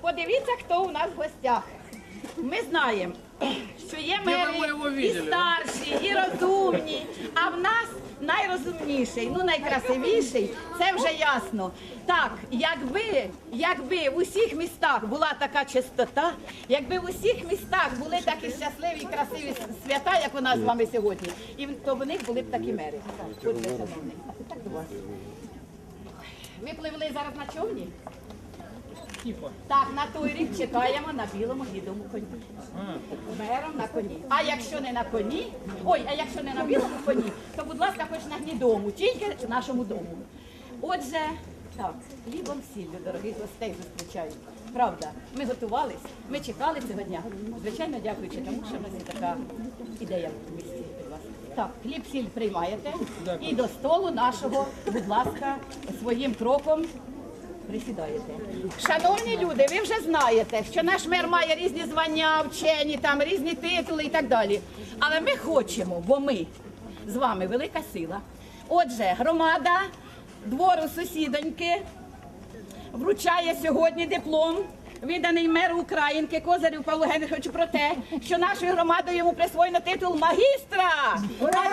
Подивіться, хто у нас в гостях. Ми знаємо, що є мери і старші, і розумні, а в нас найрозумніший, ну найкрасивіший, це вже ясно. Так, якби, якби в усіх містах була така чистота, якби в усіх містах були такі щасливі і красиві свята, як у нас з вами сьогодні, і то в них були б такі мери. Вас. Ви пливли зараз на човні? Так, на той рік чекаємо на білому гідому коні. Мером на коні. А якщо не на коні, ой, а якщо не на білому коні, то будь ласка, хоч на гнідому, тільки нашому дому. Отже, так, хлібом сіллю, дорогих гостей зустрічаю. Правда, ми готувались, ми чекали цього дня. Звичайно, дякуючи тому, що в нас є така ідея в місті від вас. Так, хліб сіль приймаєте і до столу нашого, будь ласка, своїм кроком Присідаєте. Шановні люди, ви вже знаєте, що наш мер має різні звання, вчені, там різні титули і так далі. Але ми хочемо, бо ми з вами велика сила. Отже, громада двору сусідоньки вручає сьогодні диплом. Виданий меру Українки Козарів Павлу Генриховичу про те, що нашою громадою йому присвоєно титул магістра. А